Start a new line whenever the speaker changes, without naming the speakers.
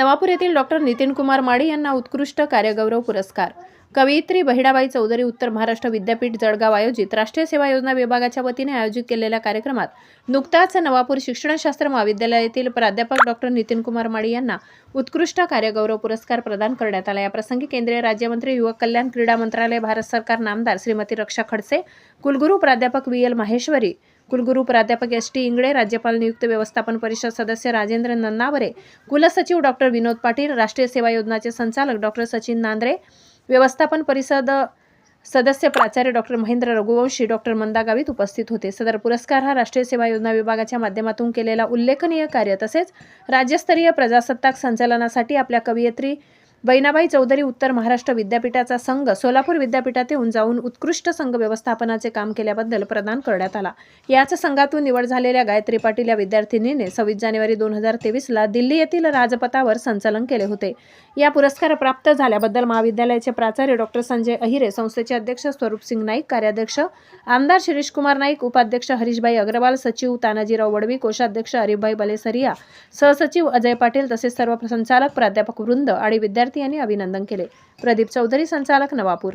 नवापूर येथील डॉक्टर नितीन कुमार माडी यांना उत्कृष्ट कार्यगौरव पुरस्कार. कवयित्री बहिणाबाई चौधरी उत्तर महाराष्ट्र विद्यापीठ जळगाव आयोजित राष्ट्रीय सेवा योजना विभागाच्या वतीने आयोजित केलेल्या कार्यक्रमात नुकताच नवापूर शिक्षणशास्त्र महाविद्यालयातील प्राध्यापक डॉक्टर नितीन कुमार माडी यांना उत्कृष्ट कार्यगौरव पुरस्कार प्रदान करण्यात आला. या प्रसंगी केंद्रीय राज्यमंत्री युवक कल्याण क्रीडा मंत्रालय भारत सरकार नामदार श्रीमती रक्षा खडसे कुलगुरू प्राध्यापक व्ही एल माहेश्वरी कुलगुरू प्राध्यापक एस टी इंगळे राज्यपाल नियुक्त व्यवस्थापन परिषद सदस्य राजेंद्र नन्नावरे कुलसचिव डॉक्टर विनोद पाटील राष्ट्रीय सेवा योजनाचे संचालक डॉक्टर सचिन नांद्रे व्यवस्थापन परिषद सदस्य प्राचार्य डॉक्टर महेंद्र रघुवंशी डॉक्टर मंदा गावित उपस्थित होते. सदर पुरस्कार हा राष्ट्रीय सेवा योजना विभागाच्या माध्यमातून केलेला उल्लेखनीय कार्य तसेच राज्यस्तरीय प्रजासत्ताक संचालनासाठी आपल्या कवयित्री बैनाबाई चौधरी उत्तर महाराष्ट्र विद्यापीठाचा संघ सोलापूर विद्यापीठात येऊन जाऊन उत्कृष्ट संघ व्यवस्थापनाचे काम केल्याबद्दल प्रदान करण्यात आला. याच संघातून निवड झालेल्या गायत्री पाटील या विद्यार्थिनीने सव्वीस जानेवारी दोन हजार तेवीसला दिल्ली येथील राजपथावर संचलन केले होते. या पुरस्कार प्राप्त झाल्याबद्दल महाविद्यालयाचे प्राचार्य डॉक्टर संजय अहिरे संस्थेचे अध्यक्ष स्वरूपसिंग नाईक कार्याध्यक्ष आमदार शिरीष कुमार नाईक उपाध्यक्ष हरीशभाई अग्रवाल सचिव तानाजीराव वडवी कोषाध्यक्ष हरिभाई बलेसरिया सहसचिव अजय पाटील तसेच सर्व संचालक प्राध्यापक वृंद आणि विद्यार्थी विद्यार्थी यांनी अभिनंदन केले. प्रदीप चौधरी संचालक नवापूर.